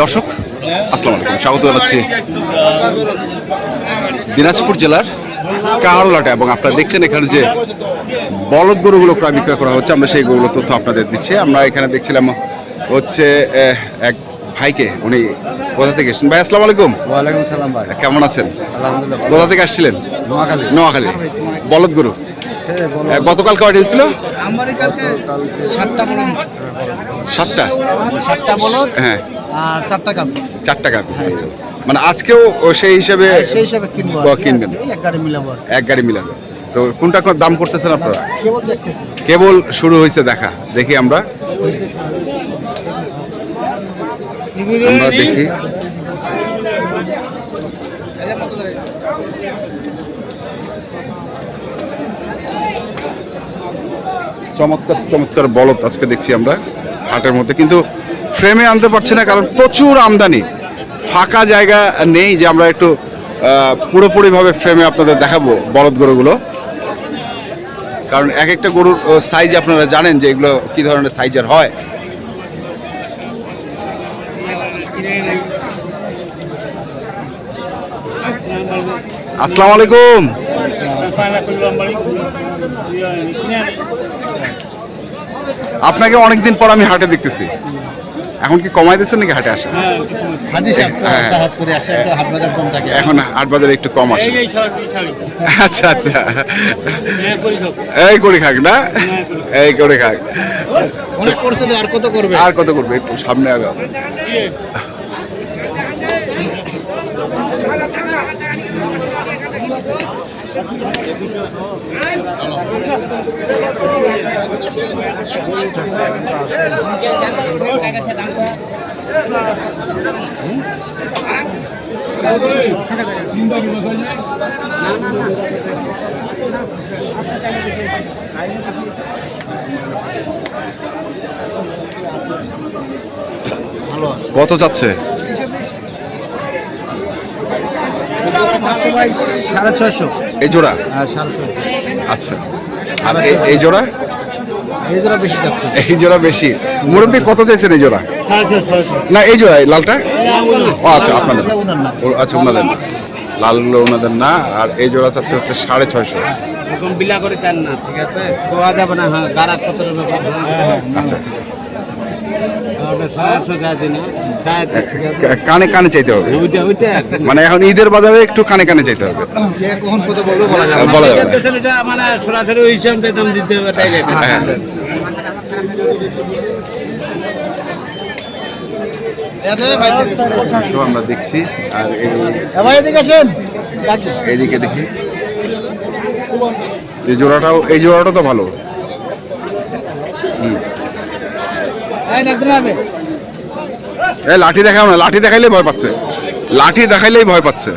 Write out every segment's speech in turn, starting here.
দর্শক আসসালামু আলাইকুম। স্বাগত জানাচ্ছি দিনাজপুর জেলার কাহারোলাটা এবং আপনারা দেখছেন এখানে যে বলদ গরুগুলো ক্রয় বিক্রয় করা হচ্ছে আমরা সেই গরুগুলো তথ্য আপনাদের দিচ্ছি। আমরা এখানে দেখছিলাম হচ্ছে এক ভাইকে উনি কোথা থেকে এসেছেন? ভাই আসসালামু আলাইকুম। ওয়ালাইকুম সালাম ভাই। কেমন আছেন? আলহামদুলিল্লাহ কোথা থেকে আসছিলেন? নোয়াখালী। নোয়াখালী। বলদ গরু। গতকাল কয়টা হয়েছিল? সাতটা বলো সাতটা? সাতটা বলো হ্যাঁ। আর চারটা কাপ চারটা গাভি আচ্ছা। মানে আজকেও ও সেই হিসাবে সেই হিসাবে কিনবো। কিনবেন? এক গাড়ি মিলাবো এক গাড়ি মিলাবে। তো কোনটা কোন দাম করতেছেন আপনারা? কেবল দেখতেছি। কেবল শুরু হয়েছে দেখা দেখি আমরা। আমরা দেখি। চমৎকার চমৎকার বলদ আজকে দেখছি আমরা হাটের মধ্যে। কিন্তু ফ্রেমে আনতে পারছি না, কারণ প্রচুর আমদানি। ফাঁকা জায়গা নেই যে আমরা একটু পুরোপুরিভাবে ফ্রেমে আপনাদের দেখাবো বলদ গরুগুলো। কারণ এক একটা গরুর সাইজ আপনারা জানেন যে এগুলো কি ধরনের সাইজের হয়। আসসালামু আলাইকুম। আপনাকে অনেকদিন পর আমি হাটে দেখতেছি। এখন কি কমাই দিচ্ছেন নাকি হাটে আসা? হাজি সাহেব তো হ্যাঁ। কাজ করে আসে একটা হাট বাজার কম থাকে। এখন হাট বাজারে একটু কম আসে। আচ্ছা আচ্ছা। এই করে খাক না? এই করে খাক। অনেক করছে তো আর কত করবে? আর কত করবে? একটু সামনে আগাও। কত যাচ্ছে? সাড়ে ছয়শো। এই জোড়া? হ্যাঁ সাড়ে ছয়শো। আচ্ছা। আর এই- এই জোড়া? এই জোড়া বেশি যাচ্ছে এই জোড়া বেশি। মুরব্বী কত চাইছেন এই জোড়া? না এই জোড়া এই লালটা? ও আচ্ছা আপনাদের। না। ও, আচ্ছা ওনাদের না। লালগুলো ওনাদের না আর এই জোড়া চাচ্ছে হচ্ছে সাড়ে ছয়শো। এরকম বিলা করে চান না ঠিক আছে? কোয়া যাবে না হ্যাঁ গাড়া কত হ্যাঁ আচ্ছা ওটা সমস্যা চাইছি না চাইছি ঠিক আছে কা- কানে কানে চাইতে হবে। মানে এখন ঈদের বাজারে একটু কানে কানে চাইতে হবে। কখন কত বলব বলা যাবে বলা যাবে মানে সরাসরি ওই হিসাব বেতন দিতে হবে ডাইরেক্ট হ্যাঁ। ছয়শো আমরা দেখছি। আর এই এদিকে এইদিকে দেখি। এই জোড়াটাও এই জোড়াটা তো ভালো। এই এই লাঠি দেখাও না লাঠি দেখাইলে ভয় পাচ্ছে। লাঠি দেখাইলেই ভয় পাচ্ছে।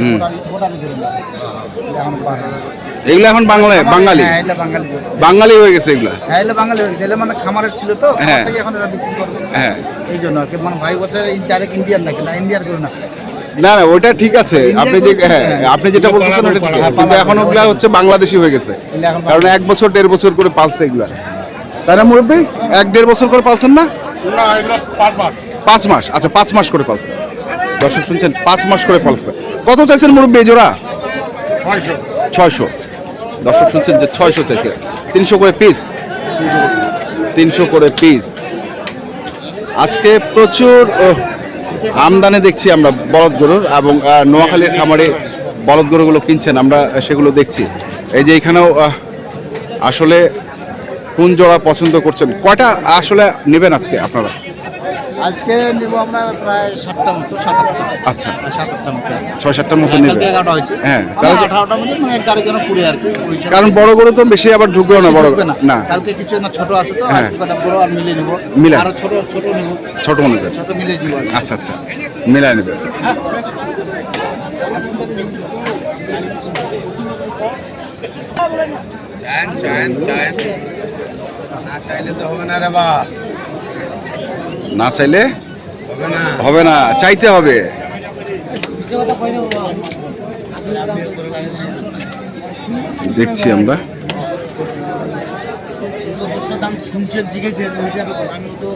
হুম। এগুলো এখন বাংলায় বাঙালি। হ্যাঁ বাঙালি। বাঙালি হয়ে গেছে এগুলা। হ্যাঁ বাঙালি হয়ে গেছে। মানে খামারের ছিল তো হ্যাঁ। এখন এরা বিক্রি করবে হ্যাঁ। এই জন্য আর কি মানে ভাই বছর ডাইরেক্ট ইন্ডিয়ান নাকি? না ইন্ডিয়ার করে না। না না ওইটা ঠিক আছে। আপনি যে হ্যাঁ হ্যাঁ। আপনি যেটা বলতেছেন ওটা ঠিক আছে। হ্যাঁ, কিন্তু এখন ওগুলা হচ্ছে বাংলাদেশি হয়ে গেছে। কারণ এক বছর দেড় বছর করে পালছে এগুলা। তাই না মুরব্বী? এক দেড় বছর করে পালছেন না? পাঁচ মাস। আচ্ছা পাঁচ মাস করে পালছে। দর্শক শুনছেন পাঁচ মাস করে পালছে। কত চাইছেন মুরব্বী এই জোড়া? ছয়শো। দর্শক শুনছেন যে ছয়শো চাইছে তিনশো করে পিস তিনশো করে পিস আজকে প্রচুর আমদানি দেখছি আমরা বলদ গরুর এবং নোয়াখালীর খামারে বলদ গরুগুলো কিনছেন, আমরা সেগুলো দেখছি। এই যে এখানেও আসলে কোন জোড়া পছন্দ করছেন? কয়টা আসলে নেবেন আজকে আপনারা? আজকে নিব আমরা প্রায় সাতটা মতো সাত আটটা। আচ্ছা। সাত আটটা মতো। ছয় সাতটার মতো নেবেন এগারোটা হয়েছে। হ্যাঁ, তাহলে- আঠারোটা মতো মানে গাড়ি যেন পুড়ে আর কি কারণ বড় গরু তো বেশি আবার ঢুকবেও না বড় ঢুকবে না। না। কালকে কিছু না ছোট আছে তো হ্যাঁ। আজকে কটা বড় আর মিলে নিব। মিলে। আরও ছোট ছোট নিব। ছোট নেবেন ছোট মিলে নিব আর আচ্ছা আচ্ছা। মিলাই নেবেন চান চান চান। না চাইলে তো হবে না রে বা না চাইলে হবে না চাইতে হবে। দেখছি আমরা। দাম শুনছেন জিজ্ঞেসেন আমি তো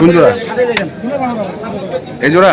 কোন জোড়া। এই জোড়া?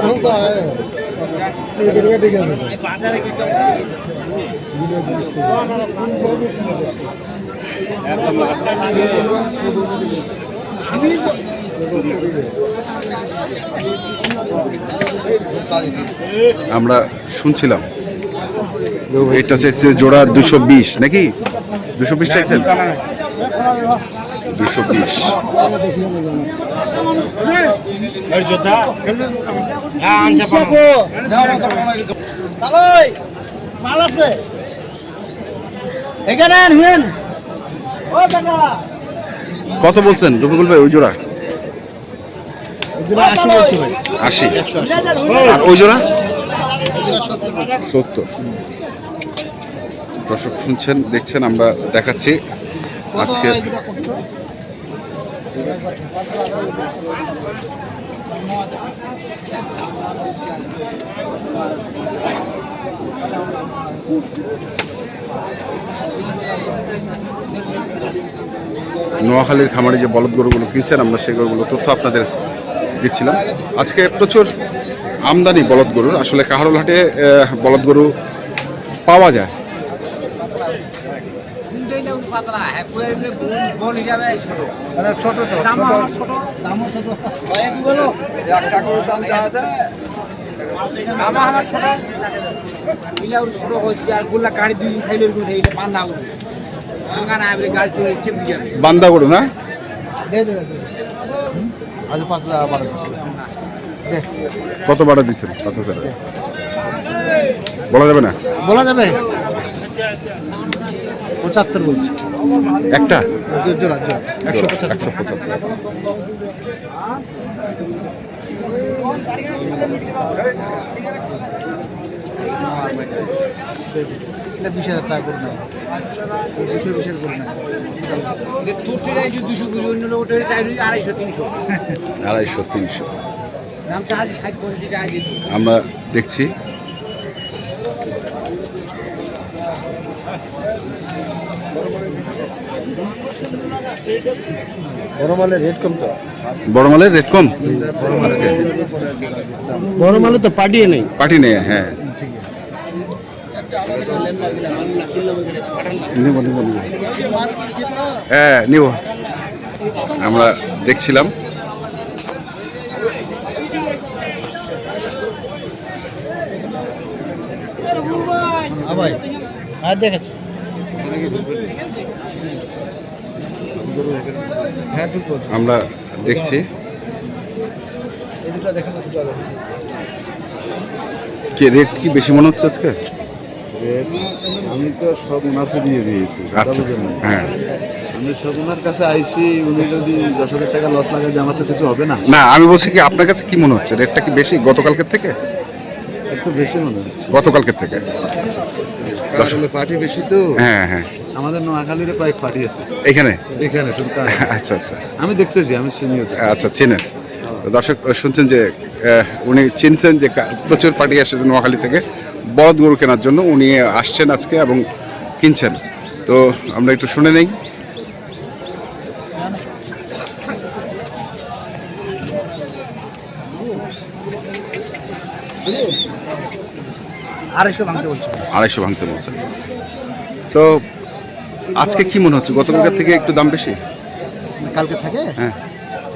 কোনটা শুনছিলাম এটা চাইছে জোড়া দুশো বিশ নাকি? দুশো বিশ চাইছেন? দুশো বিশ। মাল আছে। এখানে হুয়েন। কত বলছেন রফিকুল ভাই ওই জোড়া? আশি আশি? আর ওই জোড়া? সত্তর। দর্শক শুনছেন দেখছেন আমরা দেখাচ্ছি আজকে নোয়াখালীর খামারে যে বলদ গরুগুলো কিনছেন, আমরা সেই গরুগুলো তথ্য আপনাদের দিচ্ছিলাম। আজকে প্রচুর আমদানি বলদ গরুর। আসলে কাহারুল হাটে বলদ গরু পাওয়া যায়। ছোট তো ছোট দামও ছোট কি বলো ছোট হচ্ছে আর গোল্লা গাড়ি দুই দিন খাইলে এরকম থাকে, এটা বান্ধা উঠবে কানা আবরে গাড়ি চলে ইচ্ছে যাবে বান্দা গরু না? আজ পাঁচ হাজার বারো কত বাড়া দিচ্ছেন পাঁচ হাজার বলা যাবে না? বলা যাবে। পঁচাত্তর বলছি। একটা? জোড়া জোড়া একশো পঁচাত্তর। একশো পঁচাত্তর। বিশ হাজার টাকা দুশো বিশের কুড়ি অন্য ওটা আড়াইশো তিনশো। আড়াইশো তিনশো। আমরা দেখছি। বড় মালের রেট কম তো? বড় মালের রেট কম? আজকে। বড় মালে তো পাঠিয়ে নেই। পার্টি নেই হ্যাঁ। নিব নিব নিব। হ্যাঁ নিব। আমরা দেখছিলাম। দেখেছি আমরা দেখছি। কি রেট কি বেশি মনে হচ্ছে আজকে? আমি তো সব ওনাকে দিয়ে দিয়েছি আচ্ছা। হ্যাঁ। আমি সব ওনার কাছে আইসি উনি যদি দশ হাজার টাকা লস লাগাই আমার তো কিছু হবে না। না আমি বলছি কি আপনার কাছে কি মনে হচ্ছে? রেটটা কি বেশি গতকালকের থেকে? একটু বেশি মনে হয় গতকালকের থেকে। আসলে পার্টি বেশি তো। হ্যাঁ হ্যাঁ। আমাদের নোয়াখালীর কয়েক পার্টি আছে। এখানে? এখানে আচ্ছা আচ্ছা। আমি দেখতেছি আমি চিনি আচ্ছা চিনেন। দর্শক শুনছেন যে উনি চিনছেন যে প্রচুর পার্টি আসে নোয়াখালী থেকে। বলদ গরু কেনার জন্য উনি আসছেন আজকে এবং কিনছেন। তো আমরা একটু শুনে নেই। Yeah. আড়াইশো ভাঙতে বলছো। আড়াইশো ভাঙতে বলছেন তো আজকে কি মনে হচ্ছে? গতকালকের থেকে একটু দাম বেশি? কালকে থাকে? হ্যাঁ।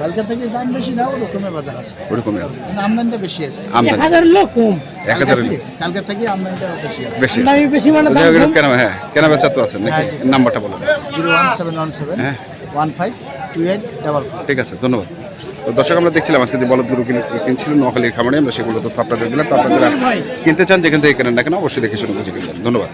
কালকে থেকে দাম বেশি না ওরকমের বাজার আছে। ওরকমই আছে। আমদানিটা বেশি আছে। আমদানি। হাজার লোক কম। এক হাজার কালকে থেকে আমদানিটা বেশি আছে। বেশি দামি বেশি মানে দাম কম। কেন হ্যাঁ কেনা বেচা তো আছে নাকি? হ্যাঁ। নাম্বারটা বলো। Zero one seven one seven হ্যাঁ। One five two eight double ঠিক আছে ধন্যবাদ। তো দর্শক, আমরা দেখছিলাম আজকে যে বলদ গরু কিনে- কিনছিল নোয়াখালীর খামারে, আমরা সেগুলো তো আপনাদের দিলাম তো আপনারা কিনতে চান, যেখান থেকে কেনেন না কেন, অবশ্যই দেখে শুনে বুঝে কিনবেন ধন্যবাদ।